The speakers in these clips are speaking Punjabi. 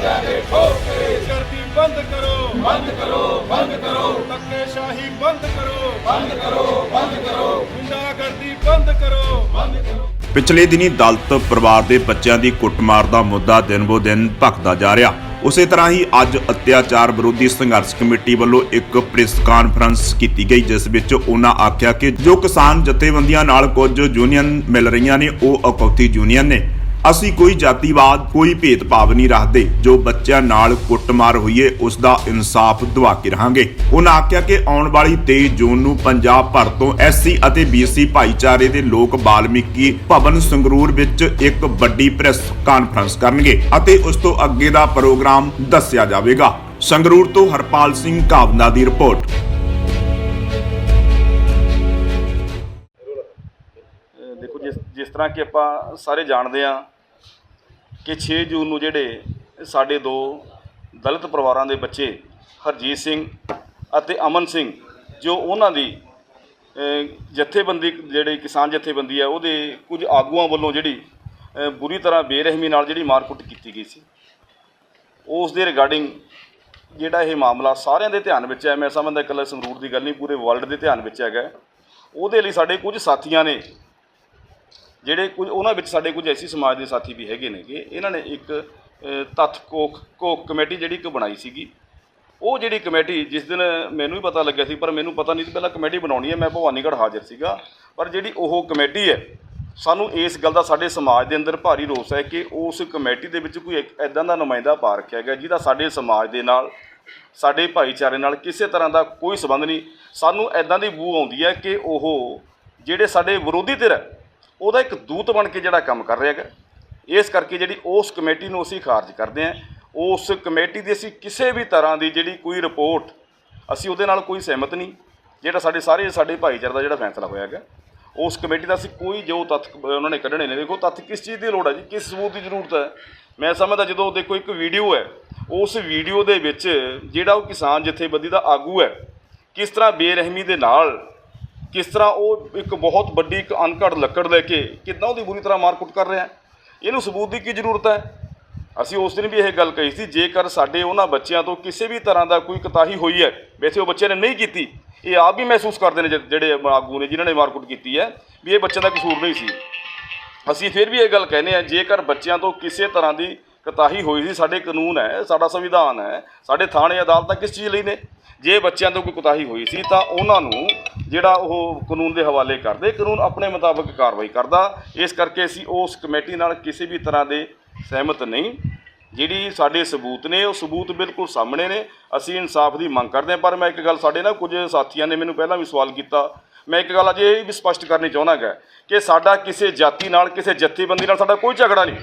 ਦਿਆਂਗੇ ਠੋਕ ਕੇ ਕਰਦੀ ਬੰਦ ਕਰੋ। ਬੰਦ ਕਰੋ ਬੰਦ ਕਰੋ। ਧੱਕੇਸ਼ਾਹੀ ਬੰਦ ਕਰੋ। ਬੰਦ ਕਰੋ ਬੰਦ ਕਰੋ। ਗੁੰਡਾਗਰਦੀ ਬੰਦ ਕਰੋ। ਬੰਦ ਕਰੋ। ਪਿਛਲੇ ਦਿਨੀ ਦਲਿਤ ਪਰਿਵਾਰ ਦੇ ਬੱਚਿਆਂ ਦੀ ਕੁੱਟਮਾਰ ਦਾ ਮੁੱਦਾ ਦਿਨ-ਬੋ-ਦਿਨ ਭਖਦਾ ਜਾ ਰਿਹਾ। ਉਸੇ ਤਰ੍ਹਾਂ ਹੀ ਅੱਜ ਅਤਿਆਚਾਰ ਵਿਰੋਧੀ ਸੰਘਰਸ਼ ਕਮੇਟੀ ਵੱਲੋਂ ਇੱਕ ਪ੍ਰੈਸ ਕਾਨਫਰੰਸ ਕੀਤੀ ਗਈ ਜਿਸ ਵਿੱਚ ਉਹਨਾਂ ਆਖਿਆ ਕਿ ਜੋ ਕਿਸਾਨ ਜਥੇਬੰਦੀਆਂ ਨਾਲ ਕੁਝ ਯੂਨੀਅਨ ਮਿਲ ਰਹੀਆਂ ਨੇ ਉਹ ਅਕੌਤੀ ਯੂਨੀਅਨ ਨੇ। ਅਸੀਂ ਕੋਈ ਜਾਤੀਵਾਦ, ਕੋਈ ਭੇਦਭਾਵ ਨਹੀਂ ਰੱਖਦੇ। ਜੋ ਬੱਚਿਆਂ ਨਾਲ ਕੁੱਟਮਾਰ ਹੋਈਏ ਉਸ ਦਾ ਇਨਸਾਫ ਦਿਵਾ ਕੇ ਰਹਾਂਗੇ। ਉਹਨਾਂ ਆਖਿਆ ਕਿ ਆਉਣ ਵਾਲੀ 23 ਜੂਨ ਨੂੰ ਪੰਜਾਬ ਭਰ ਤੋਂ ਐਸਸੀ ਅਤੇ ਬੀਸੀ ਭਾਈਚਾਰੇ ਦੇ ਲੋਕ ਬਾਲਮੀਕੀ ਭਵਨ ਸੰਗਰੂਰ ਵਿੱਚ ਇੱਕ ਵੱਡੀ ਪ੍ਰੈਸ ਕਾਨਫਰੰਸ ਕਰਨਗੇ ਅਤੇ ਉਸ ਤੋਂ ਅੱਗੇ ਦਾ ਪ੍ਰੋਗਰਾਮ ਦੱਸਿਆ ਜਾਵੇਗਾ। ਸੰਗਰੂਰ ਤੋਂ ਹਰਪਾਲ ਸਿੰਘ ਕਾਵਨਾ ਦੀ ਰਿਪੋਰਟ। ਦੇਖੋ, ਜਿਸ ਜਿਸ ਤਰ੍ਹਾਂ ਕਿ ਆਪਾਂ ਸਾਰੇ ਜਾਣਦੇ ਆ ਕਿ 6 ਜੂਨ ਨੂੰ ਜਿਹੜੇ ਸਾਡੇ ਦੋ ਦਲਿਤ ਪਰਿਵਾਰਾਂ ਦੇ ਬੱਚੇ, ਹਰਜੀਤ ਸਿੰਘ ਅਤੇ ਅਮਨ ਸਿੰਘ, ਜੋ ਉਹਨਾਂ ਦੀ ਜਥੇਬੰਦੀ, ਜਿਹੜੀ ਕਿਸਾਨ ਜਥੇਬੰਦੀ ਹੈ, ਉਹਦੇ ਕੁਝ ਆਗੂਆਂ ਵੱਲੋਂ ਜਿਹੜੀ ਬੁਰੀ ਤਰ੍ਹਾਂ ਬੇਰਹਿਮੀ ਨਾਲ ਜਿਹੜੀ ਮਾਰਕੁੱਟ ਕੀਤੀ ਗਈ ਸੀ। ਉਸ ਦੇ ਰਿਗਾਰਡਿੰਗ ਜਿਹੜਾ ਇਹ ਮਾਮਲਾ ਸਾਰਿਆਂ ਦੇ ਧਿਆਨ ਵਿੱਚ ਹੈ, ਮੈਂ ਸਮਝਦਾ ਇਕੱਲਾ ਸੰਗਰੂਰ ਦੀ ਗੱਲ ਨਹੀਂ, ਪੂਰੇ ਵਰਲਡ ਦੇ ਧਿਆਨ ਵਿੱਚ ਹੈਗਾ ਉਹਦੇ ਲਈ ਸਾਡੇ ਕੁਝ ਸਾਥੀਆਂ ਨੇ ਜਿਹੜੇ ਕੁਝ, ਉਹਨਾਂ ਵਿੱਚ ਸਾਡੇ ਕੁਝ ਐਸੀ ਸਮਾਜ ਦੇ ਸਾਥੀ ਵੀ ਹੈਗੇ ਨੇ ਕਿ ਇਹਨਾਂ ਨੇ ਇੱਕ ਤੱਥ ਕੋਖ ਕੋਕ ਕਮੇਟੀ ਜਿਹੜੀ ਇੱਕ ਬਣਾਈ ਸੀਗੀ। ਉਹ ਜਿਹੜੀ ਕਮੇਟੀ ਜਿਸ ਦਿਨ ਮੈਨੂੰ ਵੀ ਪਤਾ ਲੱਗਿਆ ਸੀ, ਪਰ ਮੈਨੂੰ ਪਤਾ ਨਹੀਂ ਸੀ ਪਹਿਲਾਂ ਕਮੇਟੀ ਬਣਾਉਣੀ ਹੈ, ਮੈਂ ਭਵਾਨੀਗੜ੍ਹ ਹਾਜ਼ਰ ਸੀਗਾ। ਪਰ ਜਿਹੜੀ ਉਹ ਕਮੇਟੀ ਹੈ, ਸਾਨੂੰ ਇਸ ਗੱਲ ਦਾ ਸਾਡੇ ਸਮਾਜ ਦੇ ਅੰਦਰ ਭਾਰੀ ਰੋਸ ਹੈ ਕਿ ਉਸ ਕਮੇਟੀ ਦੇ ਵਿੱਚ ਕੋਈ ਐਦਾਂ ਦਾ ਨੁਮਾਇੰਦਾ ਪਾ ਰੱਖਿਆ ਗਿਆ ਜਿਹਦਾ ਸਾਡੇ ਸਮਾਜ ਦੇ ਨਾਲ, ਸਾਡੇ ਭਾਈਚਾਰੇ ਨਾਲ ਕਿਸੇ ਤਰ੍ਹਾਂ ਦਾ ਕੋਈ ਸਬੰਧ ਨਹੀਂ। ਸਾਨੂੰ ਐਦਾਂ ਦੀ ਬੂ ਆਉਂਦੀ ਹੈ ਕਿ ਉਹ ਜਿਹੜੇ ਸਾਡੇ ਵਿਰੋਧੀ ਧਿਰ ਹੈ ਉਹਦਾ ਇੱਕ ਦੂਤ ਬਣ ਕੇ ਜਿਹੜਾ ਕੰਮ ਕਰ ਰਿਹਾ ਹੈਗਾ। ਇਸ ਕਰਕੇ ਜਿਹੜੀ ਉਸ ਕਮੇਟੀ ਨੂੰ ਅਸੀਂ ਖਾਰਜ ਕਰਦੇ ਹਾਂ। ਉਸ ਕਮੇਟੀ ਦੀ ਅਸੀਂ ਕਿਸੇ ਵੀ ਤਰ੍ਹਾਂ ਦੀ ਜਿਹੜੀ ਕੋਈ ਰਿਪੋਰਟ, ਅਸੀਂ ਉਹਦੇ ਨਾਲ ਕੋਈ ਸਹਿਮਤ ਨਹੀਂ। ਜਿਹੜਾ ਸਾਡੇ ਸਾਰੇ ਸਾਡੇ ਭਾਈਚਾਰੇ ਦਾ ਜਿਹੜਾ ਫੈਸਲਾ ਹੋਇਆ ਹੈਗਾ, ਉਸ ਕਮੇਟੀ ਦਾ ਅਸੀਂ ਕੋਈ ਜੋ ਤੱਥ ਉਹਨਾਂ ਨੇ ਕੱਢਣੇ ਨੇ, ਦੇਖੋ ਤੱਥ ਕਿਸ ਚੀਜ਼ ਦੀ ਲੋੜ ਹੈ ਜੀ, ਕਿਸ ਸਬੂਤ ਦੀ ਜ਼ਰੂਰਤ ਹੈ। ਮੈਂ ਸਮਝਦਾ ਜਦੋਂ ਦੇਖੋ ਇੱਕ ਵੀਡੀਓ ਹੈ, ਉਸ ਵੀਡੀਓ ਦੇ ਵਿੱਚ ਜਿਹੜਾ ਉਹ ਕਿਸਾਨ ਜਥੇਬੰਦੀ ਦਾ ਆਗੂ ਹੈ, ਕਿਸ ਤਰ੍ਹਾਂ ਬੇਰਹਿਮੀ ਦੇ ਨਾਲ ਕਿਸ ਤਰ੍ਹਾਂ ਉਹ ਇੱਕ ਬਹੁਤ ਵੱਡੀ ਇੱਕ ਅਨਕੜ ਲੱਕੜ ਲੈ ਕੇ ਕਿੱਦਾਂ ਉਹਦੀ ਬੁਰੀ ਤਰ੍ਹਾਂ ਮਾਰਕੁੱਟ ਕਰ ਰਿਹਾ ਇਹਨੂੰ ਸਬੂਤ ਦੀ ਕੀ ਜ਼ਰੂਰਤ ਹੈ? ਅਸੀਂ ਉਸ ਦਿਨ ਵੀ ਇਹ ਗੱਲ ਕਹੀ ਸੀ, ਜੇਕਰ ਸਾਡੇ ਉਹਨਾਂ ਬੱਚਿਆਂ ਤੋਂ ਕਿਸੇ ਵੀ ਤਰ੍ਹਾਂ ਦਾ ਕੋਈ ਕਤਾਹੀ ਹੋਈ ਹੈ, ਵੈਸੇ ਉਹ ਬੱਚਿਆਂ ਨੇ ਨਹੀਂ ਕੀਤੀ, ਇਹ ਆਪ ਵੀ ਮਹਿਸੂਸ ਕਰਦੇ ਨੇ ਜਿਹੜੇ ਆਗੂ ਨੇ, ਜਿਨ੍ਹਾਂ ਨੇ ਮਾਰਕੁੱਟ ਕੀਤੀ ਹੈ, ਵੀ ਇਹ ਬੱਚਿਆਂ ਦਾ ਕਸੂਰ ਨਹੀਂ ਸੀ। ਅਸੀਂ ਫਿਰ ਵੀ ਇਹ ਗੱਲ ਕਹਿੰਦੇ ਆ ਜੇਕਰ ਬੱਚਿਆਂ ਤੋਂ ਕਿਸੇ ਤਰ੍ਹਾਂ ਦੀ ਕਤਾਹੀ ਹੋਈ ਸੀ, ਸਾਡੇ ਕਾਨੂੰਨ ਹੈ, ਸਾਡਾ ਸੰਵਿਧਾਨ ਹੈ, ਸਾਡੇ ਥਾਣੇ ਅਦਾਲਤਾਂ ਕਿਸ ਚੀਜ਼ ਲਈ ਨੇ? ਜੇ ਬੱਚਿਆਂ ਤੋਂ ਕੋਈ ਕੁਤਾਹੀ ਹੋਈ ਸੀ ਤਾਂ ਉਹਨਾਂ ਨੂੰ ਜਿਹੜਾ ਉਹ ਕਾਨੂੰਨ ਦੇ ਹਵਾਲੇ ਕਰਦੇ, ਕਾਨੂੰਨ ਆਪਣੇ ਮੁਤਾਬਕ ਕਾਰਵਾਈ ਕਰਦਾ। ਇਸ ਕਰਕੇ ਅਸੀਂ ਉਸ ਕਮੇਟੀ ਨਾਲ ਕਿਸੇ ਵੀ ਤਰ੍ਹਾਂ ਦੇ ਸਹਿਮਤ ਨਹੀਂ। ਜਿਹੜੀ ਸਾਡੇ ਸਬੂਤ ਨੇ, ਉਹ ਸਬੂਤ ਬਿਲਕੁਲ ਸਾਹਮਣੇ ਨੇ। ਅਸੀਂ ਇਨਸਾਫ ਦੀ ਮੰਗ ਕਰਦੇ ਹਾਂ, ਪਰ ਮੈਂ ਇੱਕ ਗੱਲ ਸਾਡੇ ਨਾਲ ਕੁਝ ਸਾਥੀਆਂ ਨੇ ਮੈਨੂੰ ਪਹਿਲਾਂ ਵੀ ਸਵਾਲ ਕੀਤਾ। ਮੈਂ ਇੱਕ ਗੱਲ ਅਜੇ ਇਹ ਵੀ ਸਪਸ਼ਟ ਕਰਨੀ ਚਾਹੁੰਦਾ ਗਾ ਕਿ ਸਾਡਾ ਕਿਸੇ ਜਾਤੀ ਨਾਲ, ਕਿਸੇ ਜੱਥੇਬੰਦੀ ਨਾਲ ਸਾਡਾ ਕੋਈ ਝਗੜਾ ਨਹੀਂ।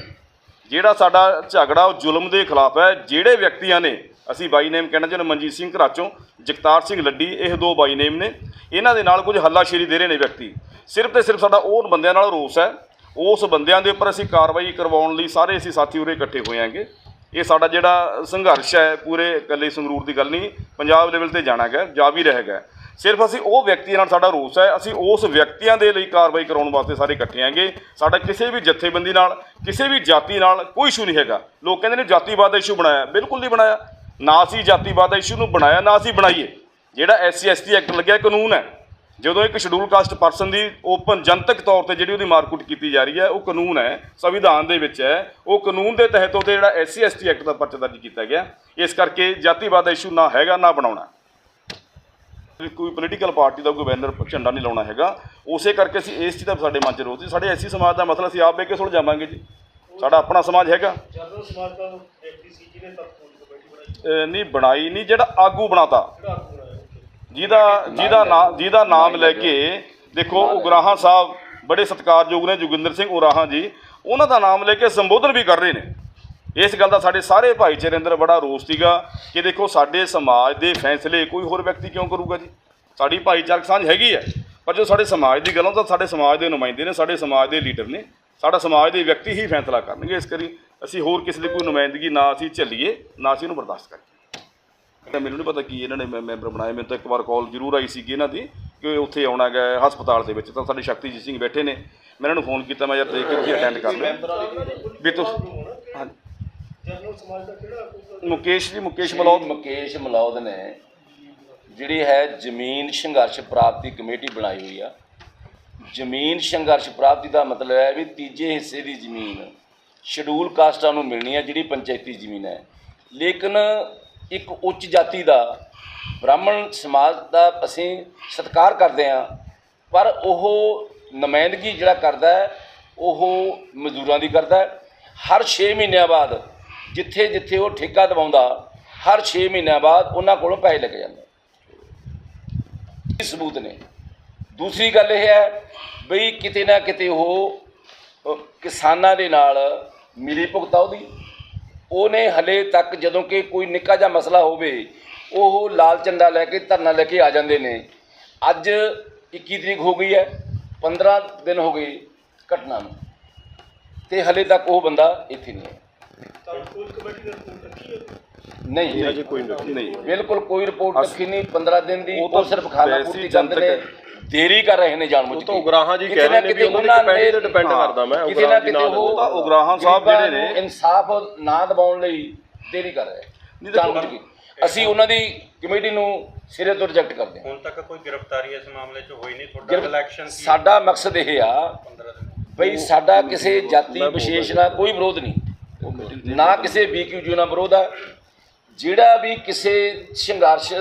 ਜਿਹੜਾ ਸਾਡਾ ਝਗੜਾ ਉਹ ਜ਼ੁਲਮ ਦੇ ਖਿਲਾਫ ਹੈ, ਜਿਹੜੇ ਵਿਅਕਤੀਆਂ ਨੇ ਅਸੀਂ ਬਾਈ ਨੇਮ ਕਹਿਣਾ ਚਾਹੁੰਦੇ ਮਨਜੀਤ ਸਿੰਘ ਘਰਾਚੋਂ ਜਗਤਾਰ ਸਿੰਘ ਲੱਡੀ, ਇਹ ਦੋ ਬਾਈ ਨੇਮ ਨੇ। ਇਹਨਾਂ ਦੇ ਨਾਲ ਕੁਝ ਹੱਲਾਸ਼ੇਰੀ ਦੇ ਰਹੇ ਨੇ ਵਿਅਕਤੀ। ਸਿਰਫ ਤੇ ਸਿਰਫ ਸਾਡਾ ਉਹ ਬੰਦਿਆਂ ਨਾਲ ਰੋਸ ਹੈ। ਉਸ ਬੰਦਿਆਂ ਦੇ ਉੱਪਰ ਅਸੀਂ ਕਾਰਵਾਈ ਕਰਵਾਉਣ ਲਈ ਸਾਰੇ ਅਸੀਂ ਸਾਥੀ ਉਰੇ ਇਕੱਠੇ ਹੋਏ ਆਂਗੇ ਇਹ ਸਾਡਾ ਜਿਹੜਾ ਸੰਘਰਸ਼ ਹੈ, ਪੂਰੇ ਇਕੱਲੇ ਸੰਗਰੂਰ ਦੀ ਗੱਲ ਨਹੀਂ, ਪੰਜਾਬ ਲੈਵਲ ਤੇ ਜਾਣਾ ਹੈਗਾ, ਜਾ ਵੀ ਰਹੇਗਾ ਸਿਰਫ ਅਸੀਂ ਉਹ ਵਿਅਕਤੀਆਂ ਨਾਲ ਸਾਡਾ ਰੋਸ ਹੈ। ਅਸੀਂ ਉਸ ਵਿਅਕਤੀਆਂ ਦੇ ਲਈ ਕਾਰਵਾਈ ਕਰਾਉਣ ਵਾਸਤੇ ਸਾਰੇ ਇਕੱਠੇ ਆਂਗੇ ਸਾਡਾ ਕਿਸੇ ਵੀ ਜਥੇਬੰਦੀ ਨਾਲ, ਕਿਸੇ ਵੀ ਜਾਤੀ ਨਾਲ ਕੋਈ ਇਸ਼ੂ ਨਹੀਂ ਹੈਗਾ। ਲੋਕ ਕਹਿੰਦੇ ਨੇ ਜਾਤੀਵਾਦ ਦਾ ਇਸ਼ੂ ਬਣਾਇਆ, ਬਿਲਕੁਲ ਨਹੀਂ ਬਣਾਇਆ। ਨਾ ਅਸੀਂ ਜਾਤੀਵਾਦ ਦਾ ਇਸ਼ੂ ਨੂੰ ਬਣਾਇਆ, ਨਾ ਅਸੀਂ ਬਣਾਈਏ। ਜਿਹੜਾ ਐਸਸੀ, ਐਸਟੀ ਐਕਟ ਲੱਗਿਆ ਕਾਨੂੰਨ ਹੈ। ਜਦੋਂ ਇੱਕ ਸ਼ਡਿਊਲ ਕਾਸਟ ਪਰਸਨ ਦੀ ਓਪਨ ਜਨਤਕ ਤੌਰ ਤੇ ਜਿਹੜੀ ਉਹਦੀ ਮਾਰਕੁੱਟ ਕੀਤੀ ਜਾ ਰਹੀ ਹੈ, ਉਹ ਕਾਨੂੰਨ ਹੈ, ਸੰਵਿਧਾਨ ਦੇ ਵਿੱਚ ਹੈ। ਉਹ ਕਾਨੂੰਨ ਦੇ ਤਹਿਤ ਉਹਦੇ ਜਿਹੜਾ ਐਸਸੀ, ਐਸਟੀ ਐਕਟ ਦਾ ਪਰਚਾ ਦਰਜ ਕੀਤਾ ਗਿਆ। ਇਸ ਕਰਕੇ ਜਾਤੀਵਾਦ ਦਾ ਇਸ਼ੂ ਨਾ ਹੈਗਾ, ਨਾ ਬਣਾਉਣਾ ਕੋਈ ਪੋਲੀਟੀਕਲ ਪਾਰਟੀ ਦਾ ਕੋਈ ਬੈਨਰ ਝੰਡਾ ਨਹੀਂ ਲਾਉਣਾ ਹੈਗਾ, ਉਸੇ ਕਰਕੇ ਅਸੀਂ ਇਸ ਚੀਜ਼ ਦਾ ਸਾਡੇ ਮਨ 'ਚ ਰੋਸ ਸੀ। ਸਾਡੇ ਐਸੀ ਸਮਾਜ ਦਾ ਮਸਲਾ ਅਸੀਂ ਆਪ ਬਹਿ ਕੇ ਸੁਲਝਾਵਾਂਗੇ ਜੀ। ਸਾਡਾ ਆਪਣਾ ਸਮਾਜ ਹੈਗਾ। ਜਦੋਂ ਸਮਾਜ ਦਾ ਵਿਅਕਤੀ ਜਿਹਨੇ ਤੱਕ ਨਹੀਂ ਬਣਾਈ ਨਹੀਂ ਜਿਹੜਾ ਆਗੂ ਬਣਾਤਾ। ਕਿਹੜਾ ਜਿਹਦਾ ਜਿਹਦਾ ਨਾਮ ਜਿਹਦਾ ਨਾਮ ਲੈ ਕੇ ਦੇਖੋ ਉਗਰਾਹਾਂ ਸਾਹਿਬ ਬੜੇ ਸਤਿਕਾਰਯੋਗ ਨੇ ਜੋਗਿੰਦਰ ਸਿੰਘ ਉਰਾਹਾਂ ਜੀ। ਉਹਨਾਂ ਦਾ ਨਾਮ ਲੈ ਕੇ ਸੰਬੋਧਨ ਵੀ ਕਰ ਰਹੇ ਨੇ। ਇਸ ਗੱਲ ਦਾ ਸਾਡੇ ਸਾਰੇ ਭਾਈਚਾਰੇ ਅੰਦਰ ਬੜਾ ਰੋਸ ਸੀਗਾ ਕਿ ਦੇਖੋ ਸਾਡੇ ਸਮਾਜ ਦੇ ਫੈਸਲੇ ਕੋਈ ਹੋਰ ਵਿਅਕਤੀ ਕਿਉਂ ਕਰੂਗਾ ਜੀ? ਸਾਡੀ ਭਾਈਚਾਰਕ ਸਾਂਝ ਹੈਗੀ ਹੈ। ਪਰ ਜੋ ਸਾਡੇ ਸਮਾਜ ਦੀ ਗੱਲ ਆ, ਤਾਂ ਸਾਡੇ ਸਮਾਜ ਦੇ ਨੁਮਾਇੰਦੇ ਨੇ ਸਾਡੇ ਸਮਾਜ ਦੇ ਲੀਡਰ ਨੇ। ਸਾਡਾ ਸਮਾਜ ਦੇ ਵਿਅਕਤੀ ਹੀ ਫੈਸਲਾ ਕਰਨਗੇ ਇਸ ਕਰੀ। ਅਸੀਂ ਹੋਰ ਕਿਸੇ ਦੀ ਕੋਈ ਨੁਮਾਇੰਦਗੀ ਨਾ ਅਸੀਂ ਝੱਲੀਏ ਨਾ ਅਸੀਂ ਉਹਨੂੰ ਬਰਦਾਸ਼ਤ ਕਰੀਏ। ਤਾਂ ਮੈਨੂੰ ਨਹੀਂ ਪਤਾ ਕੀ ਇਹਨਾਂ ਨੇ ਮੈਂਬਰ ਬਣਾਏ ਮੈਨੂੰ ਤਾਂ ਇੱਕ ਵਾਰ ਕਾਲ ਜ਼ਰੂਰ ਆਈ ਸੀਗੀ ਇਹਨਾਂ ਦੀ ਕਿ ਉੱਥੇ ਆਉਣਾ ਗਾ ਹਸਪਤਾਲ ਦੇ ਵਿੱਚ ਤਾਂ ਸਾਡੇ ਸ਼ਕਤੀਜੀਤ ਸਿੰਘ ਬੈਠੇ ਨੇ। ਮੈਂ ਇਹਨਾਂ ਨੂੰ ਫੋਨ ਕੀਤਾ ਮੈਂ ਯਾਰ ਦੇਖ ਕੇ ਤੁਸੀਂ ਅਟੈਂਡ ਕਰ ਲਓ। ਵੀ ਤੁਸੀਂ ਹਾਂਜੀ। ਕੋਈ ਮੁਕੇਸ਼ ਜੀ ਮੁਕੇਸ਼ ਮਲੌਦ। ਮੁਕੇਸ਼ ਮਲੌਦ ਨੇ ਜਿਹੜੀ ਹੈ ਜ਼ਮੀਨ ਸੰਘਰਸ਼ ਪ੍ਰਾਪਤੀ ਕਮੇਟੀ ਬਣਾਈ ਹੋਈ ਆ। ਜ਼ਮੀਨ ਸੰਘਰਸ਼ ਪ੍ਰਾਪਤੀ ਦਾ ਮਤਲਬ ਹੈ ਵੀ ਤੀਜੇ ਹਿੱਸੇ ਦੀ ਜ਼ਮੀਨ। ਸ਼ਡਿਊਲ ਕਾਸਟਾਂ ਨੂੰ ਮਿਲਣੀ ਹੈ, ਜਿਹੜੀ ਪੰਚਾਇਤੀ ਜ਼ਮੀਨ ਹੈ। ਲੇਕਿਨ ਇੱਕ ਉੱਚ ਜਾਤੀ ਦਾ ਬ੍ਰਾਹਮਣ ਸਮਾਜ ਦਾ ਅਸੀਂ ਸਤਿਕਾਰ ਕਰਦੇ ਹਾਂ, ਪਰ ਉਹ ਨੁਮਾਇੰਦਗੀ ਜਿਹੜਾ ਕਰਦਾ ਹੈ, ਉਹ ਮਜ਼ਦੂਰਾਂ ਦੀ ਕਰਦਾ ਹੈ। ਹਰ 6 ਮਹੀਨਿਆਂ ਬਾਅਦ ਜਿੱਥੇ ਜਿੱਥੇ ਉਹ ਠੇਕਾ ਦਵਾਉਂਦਾ, ਹਰ 6 ਮਹੀਨਿਆਂ ਬਾਅਦ ਉਹਨਾਂ ਕੋਲੋਂ ਪੈਸੇ ਲੱਗ ਜਾਂਦੇ। ਇਹ ਸਬੂਤ ਨੇ। ਦੂਸਰੀ ਗੱਲ ਇਹ ਹੈ ਬਈ ਕਿਤੇ ਨਾ ਕਿਤੇ ਉਹ ਕਿਸਾਨਾਂ ਦੇ ਨਾਲ ਮਿਲੀ ਭੁਗਤਾ ਉਹਦੀ ਉਹਨੇ ਹਲੇ ਤੱਕ ਜਦੋਂ ਕਿ ਕੋਈ ਨਿੱਕਾ ਜਿਹਾ ਮਸਲਾ ਹੋਵੇ ਉਹ ਲਾਲ ਝੰਡਾ ਲੈ ਕੇ ਧਰਨਾ ਲੈ ਕੇ ਆ ਜਾਂਦੇ ਨੇ। ਅੱਜ 21 ਤਰੀਕ ਹੋ ਗਈ ਹੈ 15 ਦਿਨ ਹੋ ਗਏ ਘਟਨਾ ਨੂੰ। ਤੇ ਹਲੇ ਤੱਕ ਉਹ ਬੰਦਾ ਇੱਥੇ ਨਹੀਂ ਹੈ। ਨਹੀਂ ਅਜੇ ਕੋਈ ਨਹੀਂ ਬਿਲਕੁਲ ਕੋਈ ਰਿਪੋਰਟ ਰੱਖੀ ਨਹੀਂ। 15 ਦਿਨ ਦੀ ਉਹ ਸਿਰਫ ਵੈਸੇ ਪੂਰਤੀ ਕਰਦੇ ਨੇ। ਦੇਰੀ ਕਰ ਰਹੇ ਨੇ ਜਾਣਬੁੱਝ ਕੇ। ਤਾਂ ਉਗਰਾਹਾਂ ਜੀ ਕਹਿ ਨਾ ਰਹੇ ਨੇ ਵੀ ਉਹਨਾਂ ਦੀ ਤੇ ਡਿਪੈਂਡ ਕਰਦਾ ਮੈਂ ਕਿਤੇ ਨਾ ਉਗਰਾਹਾਂ ਦੀ ਕਿਤੇ ਨਾਲ ਉਹ ਤਾਂ ਉਗਰਾਹਾਂ ਸਾਹਿਬ ਜਿਹੜੇ ਨੇ- ਇਨਸਾਫ ਨਾ ਦਿਵਾਉਣ ਲਈ ਦੇਰੀ ਕਰ ਰਹੇ। ਨਹੀਂ ਕੇ। ਅਸੀਂ ਉਹਨਾਂ ਦੀ ਕਮੇਟੀ ਨੂੰ ਸਿਰੇ ਤੋਂ ਰਿਜੈਕਟ ਕਰਦੇ ਹਾਂ। ਹੁਣ ਤੱਕ ਕੋਈ ਗ੍ਰਿਫਤਾਰੀ ਇਸ ਮਾਮਲੇ 'ਚ ਹੋਈ ਨਹੀਂ। ਤੁਹਾਡਾ ਇਲੈਕਸ਼ਨ ਸੀ ਸਾਡਾ ਮਕਸਦ ਇਹ ਆ 15 ਦਿਨ। ਬਈ ਸਾਡਾ ਕਿਸੇ ਜਾਤੀ ਵਿਸ਼ੇਸ਼ ਨਾਲ ਕੋਈ ਵਿਰੋਧ ਨਹੀਂ। ਨਾ ਕਿਸੇ ਬੀਕਿਊਜੀ ਨਾਲ ਵਿਰੋਧ ਆ। ਜਿਹੜਾ ਵੀ ਕਿਸੇ ਸੰਘਰਸ਼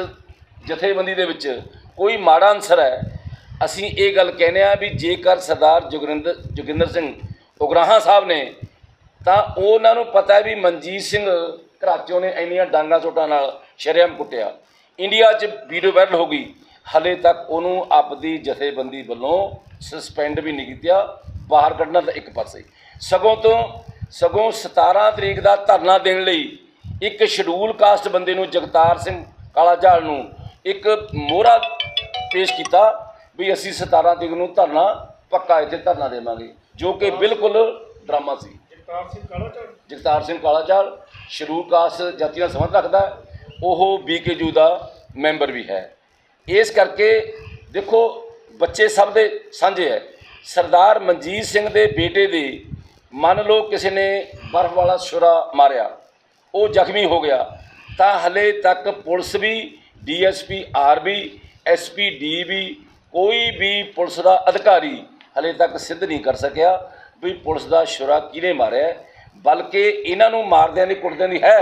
ਜਥੇਬੰਦੀ ਦੇ ਵਿੱਚ ਕੋਈ ਮਾੜਾ ਅਨਸਰ ਹੈ ਅਸੀਂ ਇਹ ਗੱਲ ਕਹਿੰਦੇ ਆ ਵੀ ਜੇਕਰ ਸਰਦਾਰ ਜੋਗਿੰਦਰ ਜੋਗਿੰਦਰ ਸਿੰਘ ਉਗਰਾਹਾਂ ਸਾਹਿਬ ਨੇ, ਤਾਂ ਉਹਨਾਂ ਨੂੰ ਪਤਾ ਹੈ ਵੀ ਮਨਜੀਤ ਸਿੰਘ ਘਰਾਚੋਂ ਨੇ ਇੰਨੀਆਂ ਡਾਂਗਾ ਚੋਟਾਂ ਨਾਲ ਸ਼ਰੇਆਮ ਕੁੱਟਿਆ। ਇੰਡੀਆ 'ਚ ਵੀਡੀਓ ਵਾਇਰਲ ਹੋ ਗਈ। ਹਲੇ ਤੱਕ ਉਹਨੂੰ ਆਪਦੀ ਜਥੇਬੰਦੀ ਵੱਲੋਂ ਸਸਪੈਂਡ ਵੀ ਨਹੀਂ ਕੀਤਾ। ਬਾਹਰ ਕੱਢਣਾ ਤਾਂ ਇੱਕ ਪਾਸੇ। ਸਗੋਂ ਤੋਂ, ਸਗੋਂ 17 ਤਰੀਕ ਦਾ ਧਰਨਾ ਦੇਣ ਲਈ ਇੱਕ ਸ਼ਡਿਊਲ ਕਾਸਟ ਬੰਦੇ ਨੂੰ ਜਗਤਾਰ ਸਿੰਘ ਕਾਲਾ ਝਾਲ ਨੂੰ ਇੱਕ ਮੋਹਰਾ ਪੇਸ਼ ਕੀਤਾ। ਵੀ ਅਸੀਂ 17 ਤਰੀਕ ਨੂੰ ਧਰਨਾ ਪੱਕਾ ਇੱਥੇ ਧਰਨਾ ਦੇਵਾਂਗੇ ਜੋ ਕਿ ਬਿਲਕੁਲ ਡਰਾਮਾ ਸੀ। ਜਗਤਾਰ ਸਿੰਘ ਕਾਲਾ ਝਾੜ ਜਗਤਾਰ ਸਿੰਘ ਕਾਲਾਚਾਲ ਸ਼ਡਿਊਲ ਕਾਸਟ ਜਾਤੀ ਨਾਲ ਸੰਬੰਧ ਰੱਖਦਾ। ਉਹ ਬੀਕੇਯੂ ਦਾ ਮੈਂਬਰ ਵੀ ਹੈ। ਇਸ ਕਰਕੇ ਦੇਖੋ ਬੱਚੇ ਸਭ ਦੇ ਸਾਂਝੇ ਹੈ। ਸਰਦਾਰ ਮਨਜੀਤ ਸਿੰਘ ਦੇ ਬੇਟੇ ਦੇ ਮੰਨ ਲਓ ਕਿਸੇ ਨੇ ਬਰਫ਼ ਵਾਲਾ ਛੁਰਾ ਮਾਰਿਆ ਉਹ ਜ਼ਖਮੀ ਹੋ ਗਿਆ ਤਾਂ ਹਲੇ ਤੱਕ ਪੁਲਿਸ ਵੀ ਡੀਐਸਪੀ ਆਰਬੀ ਐਸਪੀ ਡੀਬੀ ਕੋਈ ਵੀ ਪੁਲਿਸ ਦਾ ਅਧਿਕਾਰੀ ਹਲੇ ਤੱਕ ਸਿੱਧ ਨਹੀਂ ਕਰ ਸਕਿਆ ਵੀ ਪੁਲਿਸ ਦਾ ਛੁਰਾ ਕਿਹਨੇ ਮਾਰਿਆ। ਬਲਕਿ ਇਹਨਾਂ ਨੂੰ ਮਾਰਦਿਆਂ ਦੀ ਕੁੱਟਦਿਆਂ ਦੀ ਹੈ।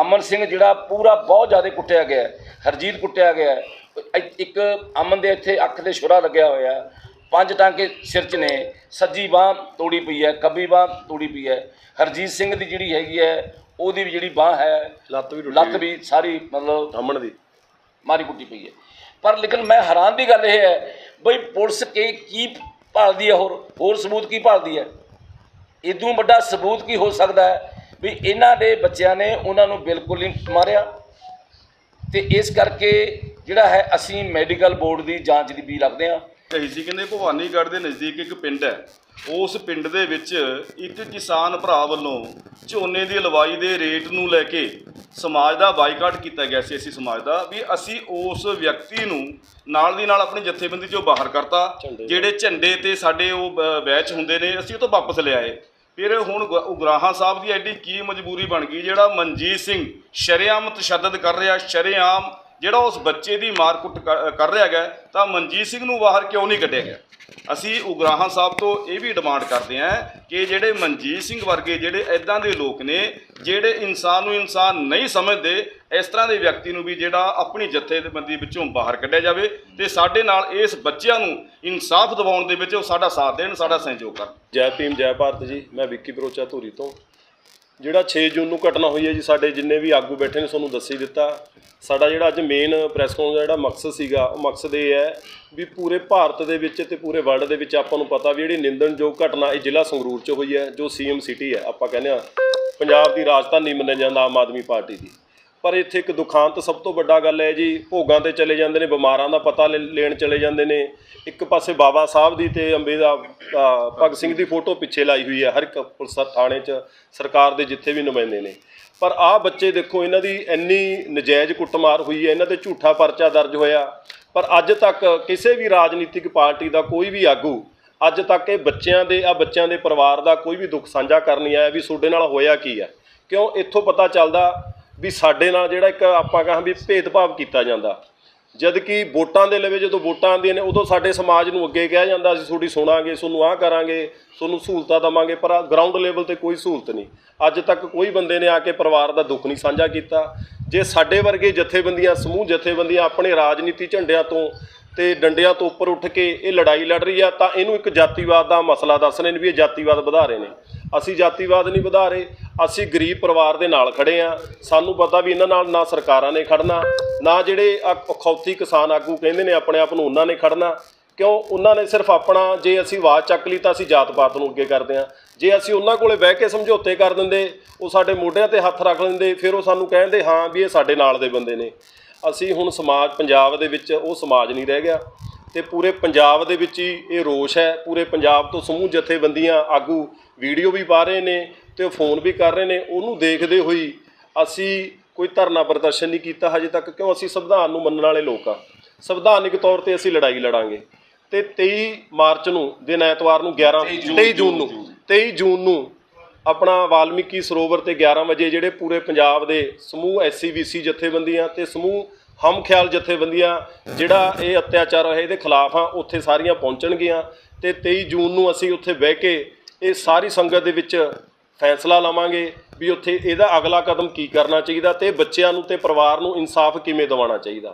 ਅਮਨ ਸਿੰਘ ਜਿਹੜਾ ਪੂਰਾ ਬਹੁਤ ਜ਼ਿਆਦਾ ਕੁੱਟਿਆ ਗਿਆ ਹੈ। ਹਰਜੀਤ ਕੁੱਟਿਆ ਗਿਆ ਇੱਕ ਅਮਨ ਦੇ ਇੱਥੇ ਅੱਖ ਤੇ ਛੁਰਾ ਲੱਗਿਆ ਹੋਇਆ। ਪੰਜ ਟਾਂਕੇ ਸਿਰ 'ਚ ਨੇ। ਸੱਜੀ ਬਾਹ ਤੋੜੀ ਪਈ ਹੈ। ਖੱਬੀ ਬਾਹ ਤੋੜੀ ਪਈ ਹੈ। ਹਰਜੀਤ ਸਿੰਘ ਦੀ ਜਿਹੜੀ ਹੈਗੀ ਹੈ ਉਹਦੀ ਵੀ ਜਿਹੜੀ ਬਾਹ ਹੈ ਲੱਤ ਵੀ ਲੱਤ ਵੀ ਸਾਰੀ ਮਤਲਬ ਅਮਨ ਦੀ। ਮਾਰੀ ਕੁੱਟੀ ਪਈ ਹੈ। ਪਰ ਲੇਕਿਨ ਮੈਂ ਹੈਰਾਨ ਦੀ ਗੱਲ ਇਹ ਹੈ, ਬਈ ਪੁਲਿਸ ਕੇ ਕੀ ਭਾਲਦੀ ਹੈ ਹੋਰ? ਹੋਰ ਸਬੂਤ ਕੀ ਭਾਲਦੀ ਹੈ? ਇਦੋਂ ਵੱਡਾ ਸਬੂਤ ਕੀ ਹੋ ਸਕਦਾ ਹੈ ਵੀ ਇਹਨਾਂ ਦੇ ਬੱਚਿਆਂ ਨੇ ਉਹਨਾਂ ਨੂੰ ਬਿਲਕੁਲ ਨਹੀਂ ਮਾਰਿਆ? ਤੇ ਇਸ ਕਰਕੇ ਜਿਹੜਾ ਹੈ, ਅਸੀਂ ਮੈਡੀਕਲ ਬੋਰਡ ਦੀ ਜਾਂਚ ਦੀ ਵੀ ਰੱਖਦੇ ਹਾਂ। ਕਹੀ ਸੀ ਕਹਿੰਦੇ ਭਵਾਨੀਗੜ੍ਹ ਦੇ ਨਜ਼ਦੀਕ ਇੱਕ ਪਿੰਡ ਹੈ। ਉਸ ਪਿੰਡ ਦੇ ਵਿੱਚ ਇੱਕ ਕਿਸਾਨ ਭਰਾ ਵੱਲੋਂ ਝੋਨੇ ਦੀ ਲਵਾਈ ਦੇ ਰੇਟ ਨੂੰ ਲੈ ਕੇ ਸਮਾਜ ਦਾ ਬਾਈਕਾਟ ਕੀਤਾ ਗਿਆ ਸੀ ਅਸੀਂ ਸਮਾਜ ਦਾ ਵੀ ਅਸੀਂ ਉਸ ਵਿਅਕਤੀ ਨੂੰ ਨਾਲ ਦੀ ਨਾਲ ਆਪਣੀ ਜਥੇਬੰਦੀ ਚੋਂ ਬਾਹਰ ਕਰਤਾ ਜਿਹੜੇ ਝੰਡੇ ਤੇ ਸਾਡੇ ਉਹ ਬੈਚ ਹੁੰਦੇ ਨੇ ਅਸੀਂ ਉਹ ਤੋਂ ਵਾਪਸ ਲਿਆਏ ਫਿਰ ਹੁਣ ਉਗਰਾਹਾਂ ਸਾਹਿਬ ਦੀ ਐਡੀ ਕੀ ਮਜਬੂਰੀ ਬਣ ਗਈ ਜਿਹੜਾ ਮਨਜੀਤ ਸਿੰਘ ਸ਼ਰੇਆਮ ਤਸ਼ੱਦਦ ਕਰ ਰਿਹਾ ਸ਼ਰੇਆਮ ਜਿਹੜਾ ਉਸ ਬੱਚੇ ਦੀ ਮਾਰਕੁੱਟ ਕਰ ਕਰ ਰਿਹਾ ਹੈਗਾ, ਤਾਂ ਮਨਜੀਤ ਸਿੰਘ ਨੂੰ ਬਾਹਰ ਕਿਉਂ ਨਹੀਂ ਕੱਢਿਆ ਗਿਆ? ਅਸੀਂ ਉਗਰਾਹਾਂ ਸਾਹਿਬ ਤੋਂ ਇਹ ਵੀ ਡਿਮਾਂਡ ਕਰਦੇ ਹਾਂ ਕਿ ਜਿਹੜੇ ਮਨਜੀਤ ਸਿੰਘ ਵਰਗੇ ਜਿਹੜੇ ਐਦਾਂ ਦੇ ਲੋਕ ਨੇ, ਜਿਹੜੇ ਇਨਸਾਨ ਨੂੰ ਇਨਸਾਨ ਨਹੀਂ ਸਮਝਦੇ, ਇਸ ਤਰ੍ਹਾਂ ਦੇ ਵਿਅਕਤੀ ਨੂੰ ਵੀ ਜਿਹੜਾ ਆਪਣੀ ਜਥੇਬੰਦੀ ਵਿੱਚੋਂ ਬਾਹਰ ਕੱਢਿਆ ਜਾਵੇ ਤੇ ਸਾਡੇ ਨਾਲ ਇਸ ਬੱਚਿਆਂ ਨੂੰ ਇਨਸਾਫ ਦਿਵਾਉਣ ਦੇ ਵਿੱਚ ਉਹ ਸਾਡਾ ਸਾਥ ਦੇਣ, ਸਾਡਾ ਸਹਿਯੋਗ ਕਰਨ। ਜੈ ਭੀਮ, ਜੈ ਭਾਰਤ ਜੀ, ਮੈਂ ਵਿੱਕੀ ਬਰੋਚਾ ਧੂਰੀ ਤੋਂ। ਜਿਹੜਾ 6 ਜੂਨ ਨੂੰ ਘਟਨਾ ਹੋਈ ਹੈ ਜੀ, ਸਾਡੇ ਜਿੰਨੇ ਵੀ ਆਗੂ ਬੈਠੇ ਨੇ, ਤੁਹਾਨੂੰ ਦੱਸੀ ਦਿੱਤਾ। ਸਾਡਾ ਜਿਹੜਾ ਅੱਜ ਮੇਨ ਪ੍ਰੈਸ ਕਾਨਫਰੰਸ ਦਾ ਜਿਹੜਾ ਮਕਸਦ ਸੀਗਾ, ਉਹ ਮਕਸਦ ਇਹ ਹੈ ਵੀ ਪੂਰੇ ਭਾਰਤ ਦੇ ਵਿੱਚ ਤੇ ਪੂਰੇ ਵਰਲਡ ਦੇ ਵਿੱਚ ਆਪਾਂ ਨੂੰ ਪਤਾ ਵੀ ਜਿਹੜੀ ਨਿੰਦਣਯੋਗ ਘਟਨਾ ਇਹ ਜ਼ਿਲ੍ਹਾ ਸੰਗਰੂਰ 'ਚ ਹੋਈ ਹੈ, ਜੋ ਸੀਐਮ ਸਿਟੀ ਹੈ, ਆਪਾਂ ਕਹਿੰਦੇ ਆ ਪੰਜਾਬ ਦੀ ਰਾਜਧਾਨੀ ਮੰਨਿਆ ਜਾਂਦਾ ਆਮ ਆਦਮੀ ਪਾਰਟੀ ਦੀ। ਪਰ ਇੱਥੇ ਇੱਕ ਦੁਖਾਂਤ ਸਭ ਤੋਂ ਵੱਡਾ ਗੱਲ ਹੈ ਜੀ, ਭੋਗਾਂ ਤੇ ਚਲੇ ਜਾਂਦੇ ਨੇ, ਬਿਮਾਰਾਂ ਦਾ ਪਤਾ ਲੈ- ਲੈਣ ਚਲੇ ਜਾਂਦੇ ਨੇ। ਇੱਕ ਪਾਸੇ ਬਾਬਾ ਸਾਹਿਬ ਦੀ ਤੇ ਅੰਬੇ ਦਾ ਭਗਤ ਸਿੰਘ ਦੀ ਫੋਟੋ ਪਿੱਛੇ ਲਾਈ ਹੋਈ ਹੈ, ਹਰ ਇੱਕ ਪੁਲਿਸ ਥਾਣੇ 'ਚ ਸਰਕਾਰ ਦੇ ਜਿੱਥੇ ਵੀ ਨੁਮਾਇੰਦੇ ਨੇ। ਪਰ ਆਹ ਬੱਚੇ ਦੇਖੋ, ਇਹਨਾਂ ਦੀ ਇੰਨੀ ਨਜਾਇਜ਼ ਕੁੱਟਮਾਰ ਹੋਈ ਹੈ, ਇਹਨਾਂ ਤੇ ਝੂਠਾ ਪਰਚਾ ਦਰਜ ਹੋਇਆ। ਪਰ ਅੱਜ ਤੱਕ ਕਿਸੇ ਵੀ ਰਾਜਨੀਤਿਕ ਪਾਰਟੀ ਦਾ ਕੋਈ ਵੀ ਆਗੂ, ਅੱਜ ਤੱਕ ਇਹ ਬੱਚਿਆਂ ਦੇ ਆ ਬੱਚਿਆਂ ਦੇ ਪਰਿਵਾਰ ਦਾ ਕੋਈ ਵੀ ਦੁੱਖ ਸਾਂਝਾ ਕਰਨ ਨਹੀਂ ਆਇਆ ਵੀ ਤੁਹਾਡੇ ਨਾਲ ਹੋਇਆ ਕੀ ਹੈ। ਕਿਉਂ? ਇੱਥੋਂ ਪਤਾ ਚੱਲਦਾ ਵੀ ਸਾਡੇ ਨਾਲ ਜਿਹੜਾ ਇੱਕ ਆਪਾਂ ਕਹਾਂ ਵੀ ਭੇਦਭਾਵ ਕੀਤਾ ਜਾਂਦਾ। ਜਦ ਕਿ ਵੋਟਾਂ ਦੇ ਲਵੇ ਜਦੋਂ ਵੋਟਾਂ ਆਉਂਦੀਆਂ ਨੇ, ਉਦੋਂ ਸਾਡੇ ਸਮਾਜ ਨੂੰ ਅੱਗੇ ਕਿਹਾ ਜਾਂਦਾ, ਅਸੀਂ ਤੁਹਾਡੀ ਸੁਣਾਂਗੇ, ਤੁਹਾਨੂੰ ਆਹ ਕਰਾਂਗੇ, ਤੁਹਾਨੂੰ ਸਹੂਲਤਾਂ ਦਵਾਂਗੇ, ਪਰ ਗਰਾਊਂਡ ਲੈਵਲ ਤੇ ਕੋਈ ਸਹੂਲਤ ਨਹੀਂ। ਅੱਜ ਤੱਕ ਕੋਈ ਬੰਦੇ ਨੇ ਆ ਕੇ ਪਰਿਵਾਰ ਦਾ ਦੁੱਖ ਨਹੀਂ ਸਾਂਝਾ ਕੀਤਾ। ਜੇ ਸਾਡੇ ਵਰਗੇ ਜਥੇਬੰਦੀਆਂ, ਸਮੂਹ ਜਥੇਬੰਦੀਆਂ ਆਪਣੇ ਰਾਜਨੀਤੀ ਝੰਡਿਆਂ ਤੋਂ ਤੇ ਡੰਡਿਆਂ ਤੋਂ ਉੱਪਰ ਉੱਠ ਕੇ ਇਹ ਲੜਾਈ ਲੜ ਰਹੀ ਆ, ਤਾਂ ਇਹਨੂੰ ਇੱਕ ਜਾਤੀਵਾਦ ਦਾ ਮਸਲਾ ਦੱਸ ਰਹੇ ਨੇ ਵੀ ਇਹ ਜਾਤੀਵਾਦ ਵਧਾ ਰਹੇ ਨੇ। ਅਸੀਂ ਜਾਤੀਵਾਦ ਨਹੀਂ ਵਧਾ ਰਹੇ, ਅਸੀਂ ਗਰੀਬ ਪਰਿਵਾਰ ਦੇ ਨਾਲ ਖੜੇ ਆ। ਸਾਨੂੰ ਪਤਾ ਵੀ ਇਹਨਾਂ ਨਾਲ ਨਾ ਸਰਕਾਰਾਂ ਨੇ ਖੜਨਾ ਨਾ ਜਿਹੜੇ ਆ ਅਖੌਤੀ ਕਿਸਾਨ ਆਗੂ ਕਹਿੰਦੇ ਨੇ ਆਪਣੇ ਆਪ ਨੂੰ ਉਹਨਾਂ ਨੇ ਖੜਨਾ, ਕਿਉਂ? ਉਹਨਾਂ ਨੇ ਸਿਰਫ ਆਪਣਾ ਜੇ ਅਸੀਂ ਆਵਾਜ਼ ਚੱਕ ਲਈ ਤਾਂ ਅਸੀਂ ਜਾਤ ਪਾਤ ਨੂੰ ਅੱਗੇ ਕਰਦੇ ਆ ਜੇ ਅਸੀਂ ਉਹਨਾਂ ਕੋਲੇ ਬਹਿ ਕੇ ਸਮਝੌਤੇ ਕਰ ਦਿੰਦੇ, ਉਹ ਸਾਡੇ ਮੋਢਿਆਂ ਤੇ ਹੱਥ ਰੱਖ ਲੈਂਦੇ, ਫਿਰ ਉਹ ਸਾਨੂੰ ਕਹਿੰਦੇ, ਹਾਂ, ਵੀ ਇਹ ਸਾਡੇ ਨਾਲ ਦੇ ਬੰਦੇ ਨੇ। ਅਸੀਂ ਹੁਣ ਸਮਾਜ, ਪੰਜਾਬ ਦੇ ਵਿੱਚ ਉਹ ਸਮਾਜ ਨਹੀਂ ਰਹਿ ਗਿਆ ਤੇ ਪੂਰੇ ਪੰਜਾਬ ਦੇ ਵਿੱਚ ਹੀ ਇਹ ਰੋਸ਼ ਹੈ। ਪੂਰੇ ਪੰਜਾਬ ਤੋਂ ਸਮੂਹ ਜਥੇਬੰਦੀਆਂ ਆਗੂ ਵੀਡੀਓ ਵੀ ਪਾ ਰਹੇ ਨੇ ਤੇ ਉਹ ਫੋਨ ਵੀ ਕਰ ਰਹੇ ਨੇ। ਉਹਨੂੰ ਦੇਖਦੇ ਹੋਈ ਅਸੀਂ ਕੋਈ ਧਰਨਾ ਪ੍ਰਦਰਸ਼ਨ ਨਹੀਂ ਕੀਤਾ ਹਜੇ ਤੱਕ ਕਿਉਂ? ਅਸੀਂ ਸੰਵਿਧਾਨ ਨੂੰ ਮੰਨਣ ਵਾਲੇ ਲੋਕ ਆ। ਸੰਵਿਧਾਨਿਕ ਤੌਰ ਤੇ ਅਸੀਂ ਲੜਾਈ ਲੜਾਂਗੇ। ਤੇ 23 ਮਾਰਚ ਨੂੰ ਦਿਨ ਐਤਵਾਰ ਨੂੰ 11 23 ਜੂਨ ਨੂੰ 23 ਜੂਨ ਨੂੰ ਆਪਣਾ ਵਾਲਮੀਕੀ ਸਰੋਵਰ ਤੇ 11 ਵਜੇ ਜਿਹੜੇ ਪੂਰੇ ਪੰਜਾਬ ਦੇ ਸਮੂਹ ਐਸਸੀਬੀਸੀ ਜਥੇਬੰਦੀਆਂ ਤੇ ਸਮੂਹ ਹਮ ਖਿਆਲ ਜਥੇਬੰਦੀਆਂ ਜਿਹੜਾ ਇਹ ਅਤਿਆਚਾਰ ਹੋਇਆ ਇਹਦੇ ਖਿਲਾਫ ਆ ਉੱਥੇ ਸਾਰੀਆਂ ਪਹੁੰਚਣਗੀਆਂ। ਤੇ 23 ਜੂਨ ਨੂੰ ਅਸੀਂ ਉੱਥੇ ਬਹਿ ਕੇ ਇਹ ਸਾਰੀ ਸੰਗਤ ਦੇ ਵਿੱਚ ਫੈਸਲਾ ਲਵਾਂਗੇ ਵੀ ਉੱਥੇ ਇਹਦਾ ਅਗਲਾ ਕਦਮ ਕੀ ਕਰਨਾ ਚਾਹੀਦਾ ਤੇ ਬੱਚਿਆਂ ਨੂੰ ਤੇ ਪਰਿਵਾਰ ਨੂੰ ਇਨਸਾਫ ਕਿਵੇਂ ਦਿਵਾਉਣਾ ਚਾਹੀਦਾ।